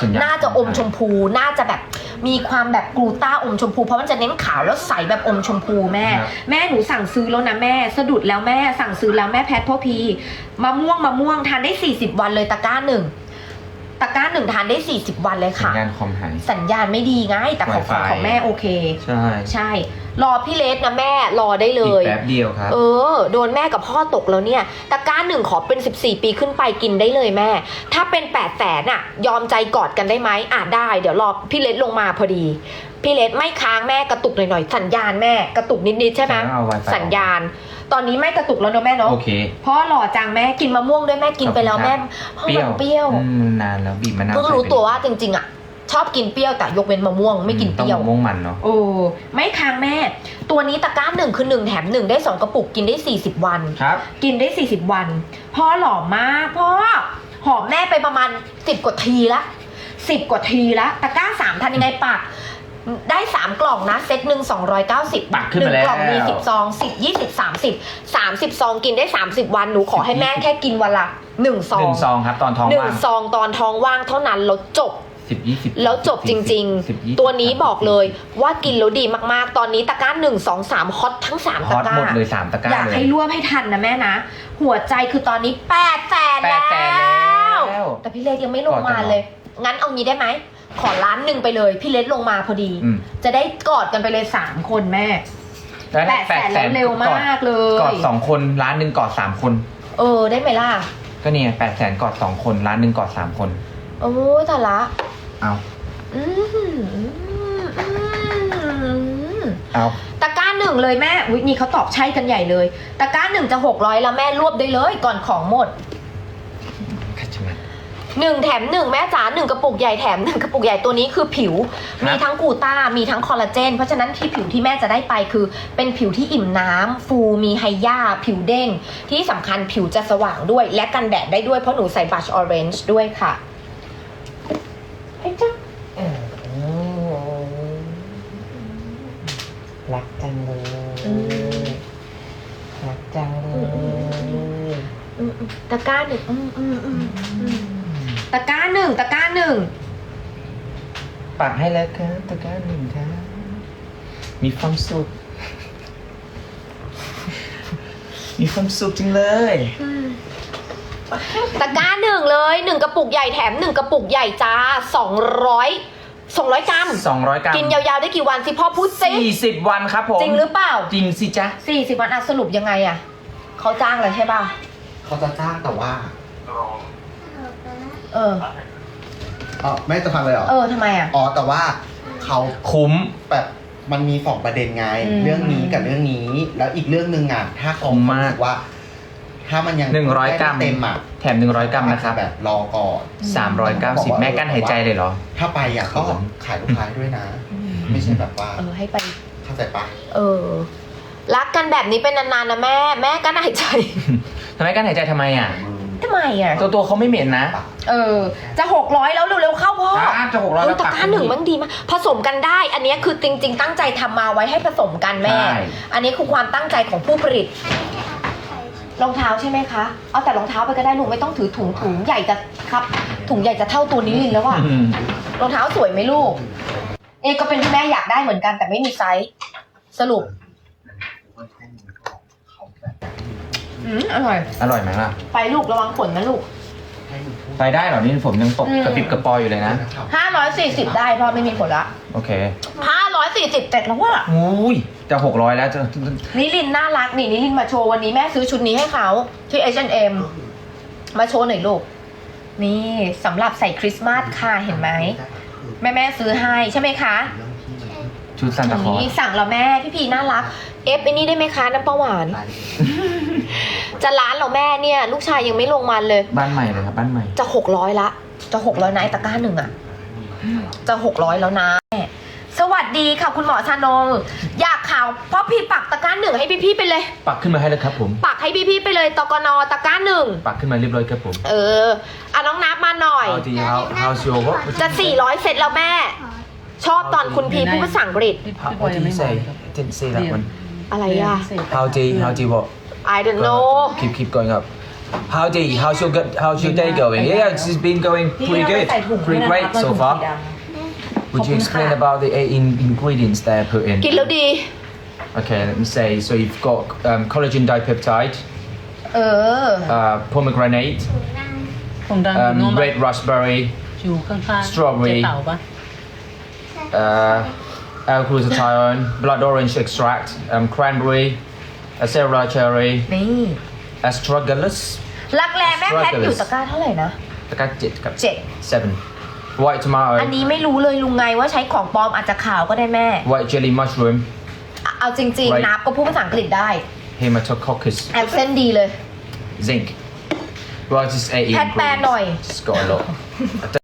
ส่วนใหญ่น่าจะอมชมพู น่าจะแบบมีความแบบกลูต้าอมชมพู เพราะมันจะเน้นขาวแล้วใสแบบอมชมพูแม่ ครับ แม่หนูสั่งซื้อแล้วนะแม่ สะดุดแล้วแม่สั่งซื้อแล้วแม่แพทพ่อพีมะม่วงมะม่วงทานได้ 40 วันเลยตะกร้าหนึ่ง ตะกร้าหนึ่งทานได้ 40 วันเลยสัญค่ะ ญาณคอมหาย สัญญาณไม่ดีไงแต่ของของ Wi-Fi ของแม่โอเค ใช่ใช่ รอพี่เลสนะแม่รอได้เลอีกย แป๊บเดียวครับ เออ โดนแม่กับพ่อตกแล้วเนี่ยตะกร้าหนึ่งขอเป็น 14 ปีขึ้นไปกินได้เลยแม่ ถ้าเป็น8ปดแสนอะยอมใจกอดกันได้ไหมอะได้ เดี๋ยวรอพี่เลสลงมาพอดี พี่เลสไม่ค้างแม่กระตุกหน่อยๆ สัญญาณแม่กระตุกนิดๆใช่ไหมแล้วเอา Wi-Fi สัญญาณ ตอนนี้ไม่กระตุกแล้วเนอะแม่เนาะโอเคพ่อหล่อจังแม่กินมะม่วงด้วยแม่กินไปแล้วแม่เพราะเปรี้มัยนวเปรี้ยวอืมนานแล้วบีบมะนาวเพิ่งใส่รู้ไปตัวว่าจริงๆอะชอบกินเปรี้ยวแต่ยกเว้นมะม่วงไม่กินเปรี้ยวต้องมะม่วงมันเนาะโอ้ไม่ค้างแม่ ตัวนี้ตะกร้าหนึ่งคือหนึ่งแถมหนึ่งได้สองกระปุกกินได้40วันครับกินได้40วันพ่อหล่อมากพ่อหอมแม่ไปประมาณ10กว่าทีละ10กว่าทีละตะกร้าสามทันยังไงปัก ได้ 3 กล่องนะ เซตหนึ่ง290ปักขึ้นหนึ่มางแล้วกล่องมี 10 ซอง 10 20 30 30 ซองกินได้ 30 วัน หนูขอให้แม่แค่กินวันละ1ซอหนึ่งงซองครับตอนท้องหนึ่งว่างซองตอนท้องว่างเท่านั้นแล้วจบสิบยี่สิบแล้วจบจริงสิบยี่สิๆตัวนี้บอกเลยว่ากินแล้วดีมากๆ ตอนนี้ตะกร้าหนึ่งสองสามฮอตทั้งสามฮตะอตกร้าหมดเลยสามตะกร้าอยากเลยให้รวบให้ทันนะแม่นะ หัวใจคือตอนนี้แปดแสนแปแล้ดแสนแล้ววแต่พี่เลสยังไม่ลงก่อนจะมาเหรอเลย งั้นเอางี้ได้ไหม ขอล้านหนึ่งไปเลย พี่เลสลงมาพอดี อืม จะได้กอดกันไปเลยสามคนแม่ล้วแปดแสนแล้วเร็วมากเลกอยดสองคนร้านหนึ่งกอดสามคน เออได้ไหมล่ะ ก็เนี่ยแปดแสนกอดสองคนร้านหนึ่งกอดสามคน โอ้ยแต่ละ เอาอืมอืมอืมเอาตะกร้าหนึ่งเลยแม่ อุ๊ยนี่เขาตอบใช่กันใหญ่เลย ตะกร้าหนึ่งจะหกร้อยแล้วแม่รวบได้เลยก่อนของหมดขัดจังเลย หนึ่งแถมหนึ่งแม่จ๋าหนึ่งกระปุกใหญ่แถมหนึ่งกระปุกใหญ่ตัวนี้คือผิวครับมีทั้งกลูต้ามีทั้งคอลลาเจน เพราะฉะนั้นที่ผิวที่แม่จะได้ไปคือ เป็นผิวที่อิ่มน้ำฟูมีไฮยาผิวเด้ง ที่สำคัญผิวจะสว่างด้วย และกันแดดได้ด้วยเพราะหนูใส่บัชออเรนจ์ด้วยค่ะไอ้จ้ารักจังเลยรักจังเลย ตะกร้าหนึ่งอืมอืมอืมอืม ตะกร้าหนึ่งตะกร้าหนึ่งปักให้แล้วครับตะกร้าหนึ่งครับมีความสุข มีความสุขจังเลย ตะกร้าหนึ่งเลยหนึ่งกระปุกใหญ่แถมหนึ่งกระปุกใหญ่จ้าสองร้อยสองร้อยกรัม200 กรัมกินยาวๆได้กี่วันสิพ่อพูดสิ40วันครับผมจริงหรือเปล่าจริงสิจ๊ะสี่สิบวันอะสรุปยังไงอะเขาจ้างเลยใช่ป่ะเขาจะจ้างแต่ว่า เออ อ๋อแม่จะฟังเลยเหรอ เออทำไมอะอ๋อแต่ว่าเขาคุ้ม แบบมันมีสองประเด็นไง อืม เรื่องนี้กับเรื่องนี้ แล้วอีกเรื่องหนึ่งอะถ้าเขาคุ้มมาก รู้สึว่า ถ้ามันยัง100กรัมไเต็มอะแถม100กรัมนะครับแบบรอก่อน390แม่กั้นหายใจเลยเหรอ ถ้าไปอะก็ขายลูกค้าด้วยนะ ไม่ใช่แบบว่าเออให้ไป เข้าใจปะเออ รักกันแบบนี้เป็นนานๆนะแม่ แม่ก็น่าใจ ทำไมกั้นหายใจทำไมอะ ทำไมอะตัวตัวเขาไม่เหม็นนะ เออ จะหกร้อยแล้วเร็วๆเข้าพ่ออะจะ600เฮ้แล้ยวตะกร้าหนึ่งมันดีมากผสมกันได้ อันนี้คือจริง ๆ ตั้งใจทำมาไว้ให้ผสมกันแม่ ใช่ อันนี้คือความตั้งใจของผู้ผลิต รองเท้าใช่ไหมคะ เอาแต่รองเท้าไปก็ได้ลูกไม่ต้องถือถุงถุงใหญ่จะครับ ถุงใหญ่จะเท่าตัวนี้ลินแล้วอะอืมรองเท้าสวยไหมลูก เอะก็เป็นที่แม่อยากได้เหมือนกันแต่ไม่มีไซส์ สรุป อืมอร่อย อร่อยไหมล่ะ ไปลูกระวังฝนนะลูก ไปได้เหรอนี่ผมยังตกอืม กระปิบกระปอยอยู่เลยนะ ห้าร้อยสี่สิบได้เพราะไม่มีผลละโอเคห้าร้อยสี่สิบเจ็ดแล้วว่ะอุ้ยจะ600แล้วจะนิลินน่ารักนี่นิลินมาโชว์วันนี้แม่ซื้อชุดนี้ให้เขาที่ H&M มาโชว์หน่อยลูก นี่สำหรับใส่คริสต์มาสค่ะเห็นไหมแม่แม่ซื้อให้ใช่ไหมคะ ชุดซันตาคลอนี่สสั่งแล้วแม่พี่พีน่ารัก เอฟไอ้นี่ได้ไหมคะน้ำปลาหวาน จะร้านเราแม่เนี่ย ลูกชายยังไม่ลงมาเลย บ้านใหม่เลยครับบ้านใหม่ จะหกร้อยละ จะหกร้อยนะไอ้ตะกร้าหนึ่งอะจะหกร้อยแล้วนะแม่สวัสดีค่ะคุณหมอชานงอยากข่าวพ่อพี่ปักตะกร้าหนึ่งให้พี่ๆไปเลย ปักขึ้นมาให้เลยครับผม ปักให้พี่ๆไปเลยตกนตะกร้าหนึ่งปักขึ้นมาเรียบร้อยครับผมเอออะน้องนับมาหน่อย How do you how how's your what จะ400เสร็จแล้วแม่ ชอบตอนคุณพีพูดภาษาอังกฤษ How what do you say didn't say that one อะไรอ่ะ How do you how do you what I don't know keep keep going up Howdy, how's your good, how's your day going? Yeah, it's it's been going พี่ pretty เอาไป good, ใส่ถุง pretty ด้วย great นะครับ so ถุง far. สีด Would you Khop explain khap. about the eight in- ingredients they're put in? ำกินแล้วดี Okay, let me say. So you've got um, collagen dipeptide, เออ uh, pomegranate, ของดังอยู่ um, โน้นปะ red raspberry, อยู่ข้างๆ strawberry เจ๊เต่าปะ uh, L-glutathione, blood orange extract, um, cranberry, acerola cherry, นี่ astragalus, รักแร้แม่แพทย์อยู่ตะกร้าเท่าไหร่นะ I got it, got เจ็ด seven. White อัน tomato, นี้ไม่รู้เลยลุงไงว่าใช้ของปลอมอาจจะขาวก็ได้แม่ white jelly mushroom, เอาจริง Right. ๆ นับก็พูดภาษาอังกฤษได้ hematococcus, แอปเส้นดีเลย zinc. Right, it's eight แพทย์แปลหน่อย ingredients. It's got a lot.